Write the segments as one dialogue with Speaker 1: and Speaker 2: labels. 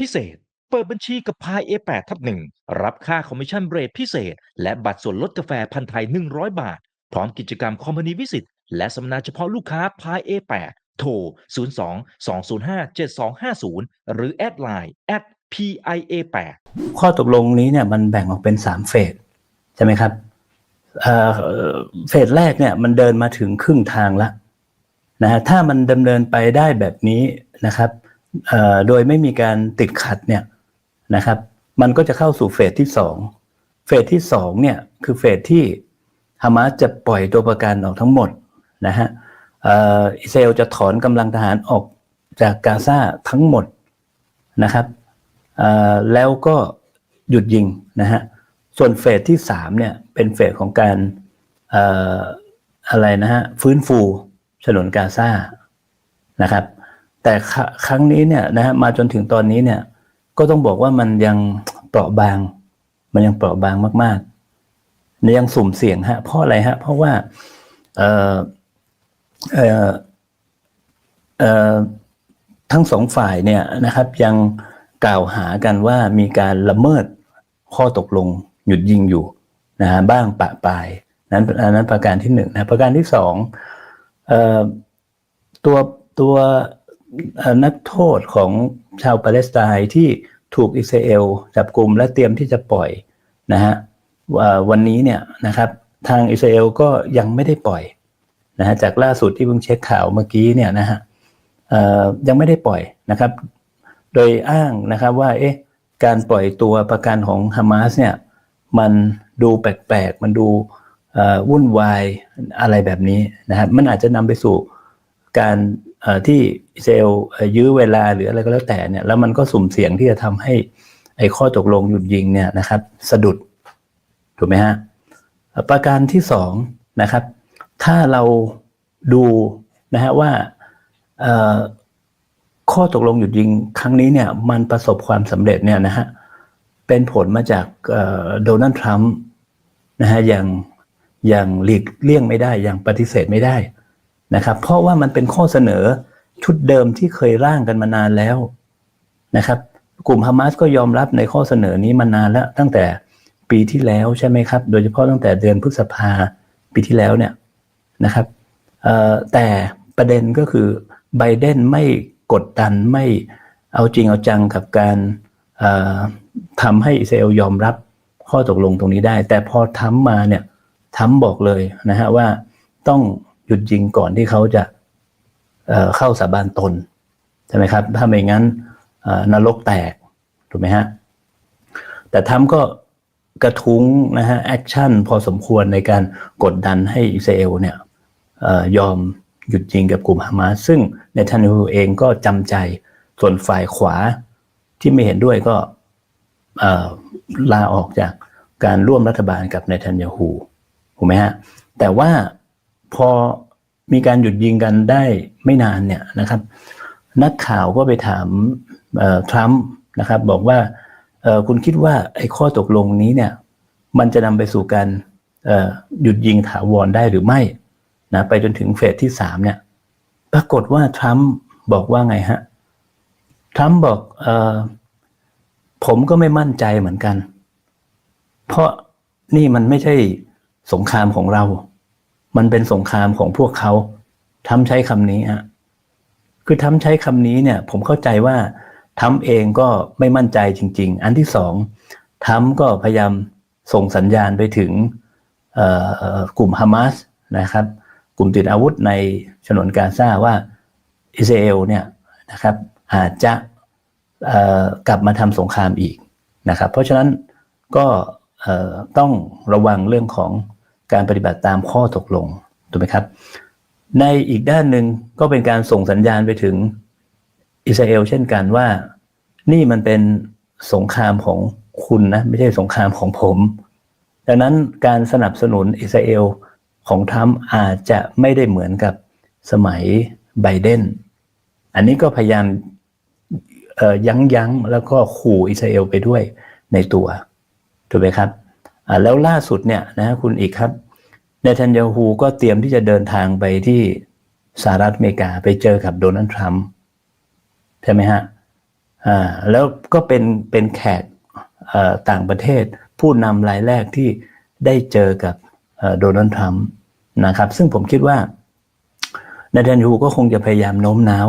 Speaker 1: พิเศษ เปิดบัญชีกับพาย A8 ทับหนึ่งรับค่าคอมมิชชั่นเรทพิเศษ และบัตรส่วนลดกาแฟพันไทย 100 บาท พร้อมกิจกรรมคอมพานีวิสิตและสัมมนาเฉพาะลูกค้าพาย A8 โทร 02 205 7250 หรือแอดไลน์ at PIA8
Speaker 2: ข้อตกลงนี้เนี่ยมันแบ่งออกเป็นสามเฟสใช่ไหมครับเฟสแรกเนี่ยมันเดินมาถึงครึ่งทางละนะฮะถ้ามันดำเนินไปได้แบบนี้นะครับ โดยไม่มีการติดขัดเนี่ยนะครับ มันก็จะเข้าสู่เฟสที่สองเฟสที่สองเนี่ยคือเฟสที่ฮามาสจะปล่อยตัวประกันออกทั้งหมดนะฮะเอ่ออิสราเอลจะถอนกำลังทหารออกจากกาซาทั้งหมดนะครับแล้วก็หยุดยิงนะฮะส่วนเฟสที่สามเนี่ยเป็นเฟสของการเอ่ออะไรนะฮะฟื้นฟูฉนวนกาซานะครับ แต่ครั้งนี้เนี่ยนะฮะมาจนถึงตอนนี้เนี่ย ก็ต้องบอกว่ามันยังเปราะบาง มันยังเปราะบางมากๆยังสุ่มเสี่ยงฮะเพราะอะไรฮะ เพราะว่าเอ่อเอ่อเอ่อทั้งสองฝ่ายเนี่ยนะครับ ยังกล่าวหากันว่ามีการละเมิดข้อตกลงหยุดยิงอยู่นะฮะบ้างปะปลายนั้นนั้นประการที่หนึ่งนะประการที่สองเอ่อตัวตัว นักโทษของชาวปาเลสไตน์ที่ถูกอิสราเอลจับกลุ่มและเตรียมที่จะปล่อยนะฮะว่าวันนี้เนี่ยนะครับทางอิสราเอลก็ยังไม่ได้ปล่อยนะฮะจากล่าสุดที่เพิ่งเช็คข่าวเมื่อกี้เนี่ยนะฮะยังไม่ได้ปล่อยนะครับ โดยอ้างนะครับว่าเอ๊ะการปล่อยตัวประกันของฮามาสเนี่ยมันดูแปลกๆ มันดูวุ่นวายอะไรแบบนี้นะครับมันอาจจะนำไปสู่การ ที่อิสราเอลยื้อเวลาหรืออะไรก็แล้วแต่เนี่ยแล้วมันก็สุ่มเสี่ยงที่จะทำให้ไอ้ข้อตกลงหยุดยิงเนี่ยนะครับสะดุดถูกไหมฮะประการที่สองนะครับ ถ้าเราดูนะฮะว่าอ่อข้อตกลงหยุดยิงครั้งนี้เนี่ยมันประสบความสำเร็จเนี่ยนะฮะเป็นผลมาจากโดนัลด์ทรัมป์นะฮะอย่างอย่างหลีกเลี่ยงไม่ได้อย่างปฏิเสธไม่ได้ นะครับ เพราะว่ามันเป็นข้อเสนอชุดเดิมที่เคยร่างกันมานานแล้วนะครับ กลุ่มฮามาสก็ยอมรับในข้อเสนอนี้มานานแล้ว ตั้งแต่ปีที่แล้วใช่ไหมครับ โดยเฉพาะตั้งแต่เดือนพฤษภาปีที่แล้วเนี่ยนะครับแต่ประเด็นก็คือไบเดนไม่กดดันไม่เอาจริงเอาจังกับการทำให้อิสราเอลยอมรับข้อตกลงตรงนี้ได้ แต่พอทำมาเนี่ยทำบอกเลยนะฮะว่าต้อง หยุดยิงก่อนที่เขาจะเเข้าสาบานตนใช่ไหมครับ ถ้าไม่งั้นนรกแตกถูกไหมฮะแต่ทำก็กระทุ้งนะฮะแอคชั่นพอสมควรในการกดดันให้อิสราเอลเนี่ยอยอมหยุดยิงกับกลุ่มฮามาสซึ่งเนทันยาฮูเองก็จำใจส่วนฝ่ายขวาที่ไม่เห็นด้วยก็ลาออกจากการร่วมรัฐบาลกับเนทันยาฮูถูกไหมฮะแต่ว่า พอมีการหยุดยิงกันได้ไม่นานเนี่ยนะครับ นักข่าวก็ไปถามทรัมป์นะครับบอกว่าคุณคิดว่าไอ้ข้อตกลงนี้เนี่ยมันจะนำไปสู่การหยุดยิงถาวรได้หรือไม่นะไปจนถึงเฟสที่สามเนี่ยปรากฏว่าทรัมป์บอกว่าไงฮะทรัมป์บอกออผมก็ไม่มั่นใจเหมือนกัน เพราะนี่มันไม่ใช่สงครามของเรา มันเป็นสงครามของพวกเขาทำใช้คำนี้ฮะคือทำใช้คำนี้เนี่ย ผมเข้าใจว่าทำเองก็ไม่มั่นใจจริง ๆ อันที่สองทำก็พยายามส่งสัญญาณไปถึงกลุ่มฮามาสนะครับ กลุ่มติดอาวุธในฉนวนกาซาว่าอิสราเอลเนี่ยนะครับอาจจะกลับมาทำสงครามอีกนะครับ เพราะฉะนั้นก็ต้องระวังเรื่องของ การปฏิบัติตามข้อตกลงถูกไหมครับ ในอีกด้านหนึ่งก็เป็นการส่งสัญญาณไปถึงอิสราเอลเช่นกันว่า นี่มันเป็นสงครามของคุณนะ ไม่ใช่สงครามของผม ดังนั้นการสนับสนุนอิสราเอลของทรัมป์อาจจะไม่ได้เหมือนกับสมัยไบเดน อันนี้ก็พยายามยั้งยั้งแล้วก็ขู่อิสราเอลไปด้วยในตัว ถูกไหมครับ แล้วล่าสุดเนี่ยนะคุณอีกครับเนทันยาฮูก็เตรียมที่จะเดินทางไปที่สหรัฐอเมริกาไปเจอกับโดนัลด์ทรัมป์ใช่ไหมฮะอ่าแล้วก็เป็นเป็นแขกอ่อต่างประเทศ ผู้นำรายแรกที่ได้เจอกับโดนัลด์ทรัมป์นะครับ ซึ่งผมคิดว่าเนทันยูก็คงจะพยายามโน้มน้าว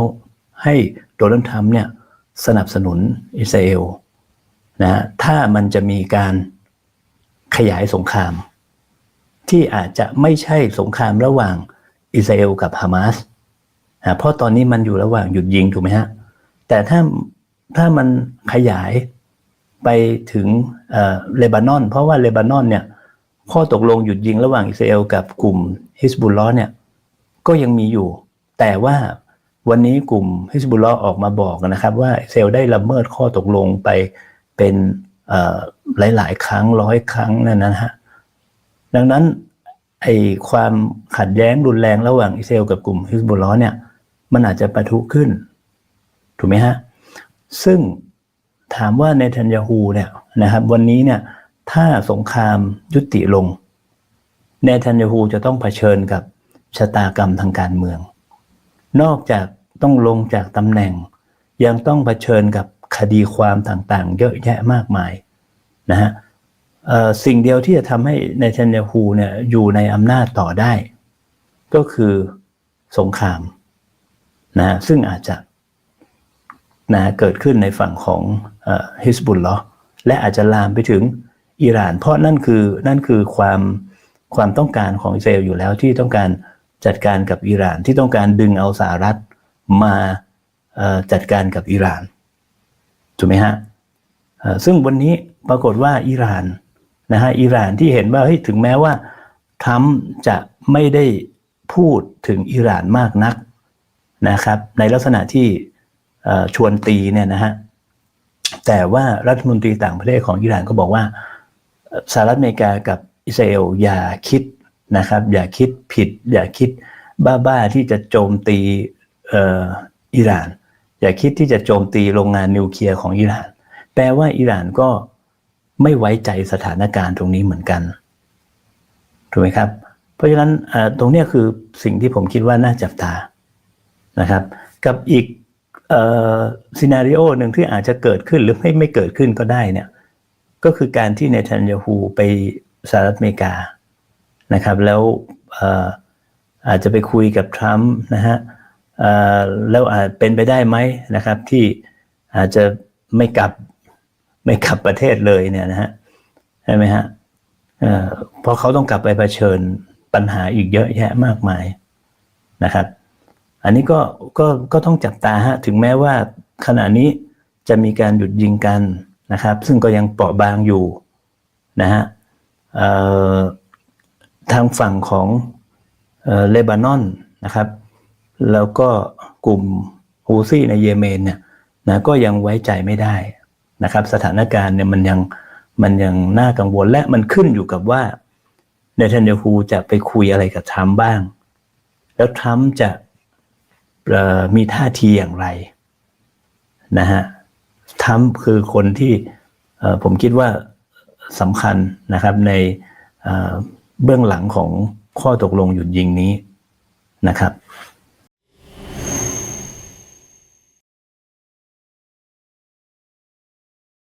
Speaker 2: ให้โดนัลด์ทรัมป์เนี่ยสนับสนุนอิสราเอลนะถ้ามันจะมีการ ขยายสงคราม ที่อาจจะไม่ใช่สงครามระหว่างอิสราเอลกับฮามาสเพราะตอนนี้มันอยู่ระหว่างหยุดยิงถูกไหมฮะ แต่ถ้าถ้ามันขยายไปถึงเลบานอน เพราะว่าเลบานอนเนี่ยข้อตกลงหยุดยิงระหว่างอิสราเอลกับกลุ่มฮิสบุลลอเนี่ยก็ยังมีอยู่ แต่ว่าวันนี้กลุ่มฮิสบุลลอออกมาบอกนะครับ ว่าอิสราเอลได้ละเมิดข้อตกลงไปเป็น หลาย ๆ ครั้งร้อยครั้งนั่นนะฮะดังนั้นไอ้ความขัดแย้งรุนแรงระหว่างอิสราเอลกับกลุ่มฮิสบุลลอเนี่ยมันอาจจะปะทุขึ้น ถูกไหมฮะ ซึ่งถามว่าในทันยาฮูเนี่ยนะครับวันนี้เนี่ยถ้าสงครามยุติลงเนทันยาฮูจะต้องเผชิญกับชะตากรรมทางการเมือง นอกจากต้องลงจากตำแหน่ง ยังต้องเผชิญกับ คดีความต่างๆ เยอะแยะมากมายนะฮะสิ่งเดียวที่จะทำให้ในทันยาฮูเนี่ยอยู่ในอำนาจต่อได้ ก็คือสงครามนะฮะซึ่งอาจจะนะเกิดขึ้นในฝั่งของฮิสบุลลอและอาจจะลามไปถึงอิหร่าน เพราะนั่นคือนั่นคือความความต้องการของอิสราเอลอยู่แล้วที่ต้องการจัดการกับอิหร่านที่ต้องการดึงเอาสหรัฐมาจัดการกับอิหร่าน ถูกไหมฮะซึ่งวันนี้ปรากฏว่าอิหร่านนะฮะอิหร่านที่เห็นว่าเฮ้ยถึงแม้ว่าทรัมป์จะไม่ได้พูดถึงอิหร่านมากนักนะครับ ในลักษณะที่ชวนตีเนี่ยนะฮะแต่ว่ารัฐมนตรีต่างประเทศของอิหร่านก็บอกว่าสหรัฐอเมริกากับอิสราเอลอย่าคิดนะครับ อย่าคิดผิด อย่าคิดบ้าๆที่จะโจมตีอิหร่าน อย่าคิดที่จะโจมตีโรงงานนิวเคลียร์ของอิหร่าน แปลว่าอิหร่านก็ไม่ไว้ใจสถานการณ์ตรงนี้เหมือนกันถูกไหมครับ เพราะฉะนั้นตรงนี้คือสิ่งที่ผมคิดว่าน่าจับตานะครับ กับอีกออซีนารีโอหนึ่งที่อาจจะเกิดขึ้นหรือไม่ไม่เกิดขึ้นก็ได้เนี่ยก็คือการที่เนทันยาฮูไปสหรัฐอเมริกานะครับ แล้วอออาจจะไปคุยกับทรัมป์นะฮะ แล้วอาจเป็นไปได้ไหมนะครับ ที่อาจจะไม่กลับไม่กลับประเทศเลยเนี่ยนะฮะใช่ไหมฮะเพราะเขาต้องกลับไปเผชิญปัญหาอีกเยอะแยะมากมายนะครับ อันนี้ก็ก็ก็ต้องจับตาฮะถึงแม้ว่าขณะนี้จะมีการหยุดยิงกันนะครับ ซึ่งก็ยังเปราะบางอยู่นะฮะทางฝั่งของเอเลบานอนนะครับ แล้วก็กลุ่มฮูซี่ในเยเมนเนี่ยนะก็ยังไว้ใจไม่ได้นะครับ สถานการณ์เนี่ยมันยังมันยังน่ากังวลและมันขึ้นอยู่กับว่าเนทันยาฮูจะไปคุยอะไรกับทรัมป์บ้าง แล้วทรัมป์จะมีท่าทีอย่างไรนะฮะทรัมป์คือคนที่ผมคิดว่าสำคัญนะครับในเบื้องหลังของข้อตกลงหยุดยิงนี้นะครับ